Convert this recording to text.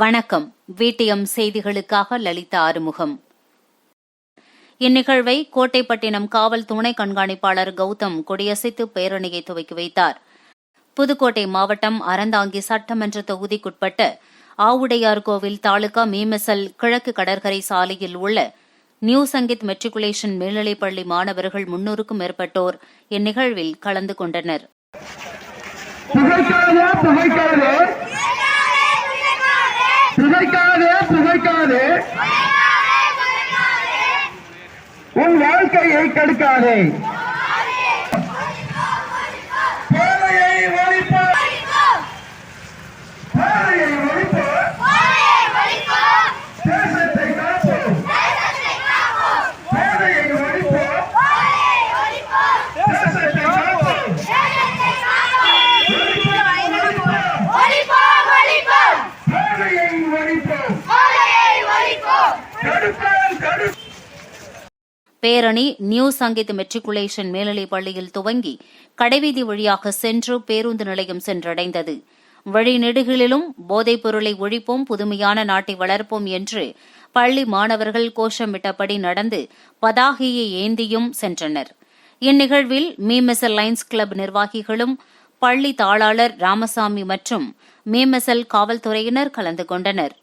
வணக்கம். விடிஎம் செய்திகளுக்காக லலிதா ஆறுமுகம். இந்நிகழ்வை கோட்டைப்பட்டினம் காவல் துணை கண்காணிப்பாளர் கௌதம் கொடியசைத்து பேரணியை துவக்கி வைத்தார். புதுக்கோட்டை மாவட்டம் அறந்தாங்கி சட்டமன்ற தொகுதிக்குட்பட்ட ஆவுடையார் கோவில் தாலுகா மீமெசல் கிழக்கு கடற்கரை சாலையில் உள்ள நியூ சங்கீத் மெட்ரிகுலேஷன் மேல்நிலைப்பள்ளி மாணவர்கள் முன்னூறுக்கும் மேற்பட்டோர் இந்நிகழ்வில் கலந்து கொண்டனர். உன் வாழ்க்கையை கெடுக்காதே. பேரணி நியூ சங்கீத் மெட்ரிகுலேஷன் மேல்நிலைப் பள்ளியில் துவங்கி கடைவீதி வழியாக சென்று பேருந்து நிலையம் சென்றடைந்தது. வழிநெடுகிலும் போதைப் பொருளை ஒழிப்போம் புதுமையான நாட்டை வளர்ப்போம் என்று பள்ளி மாணவர்கள் கோஷமிட்டபடி நடந்து பதாகையை ஏந்தியும் சென்றனர். இந்நிகழ்வில் மீமெசல் லைன்ஸ் கிளப் நிர்வாகிகளும் பள்ளி தாளாளர் ராமசாமி மற்றும் மீமெசல் காவல்துறையினர் கலந்து கொண்டனர்.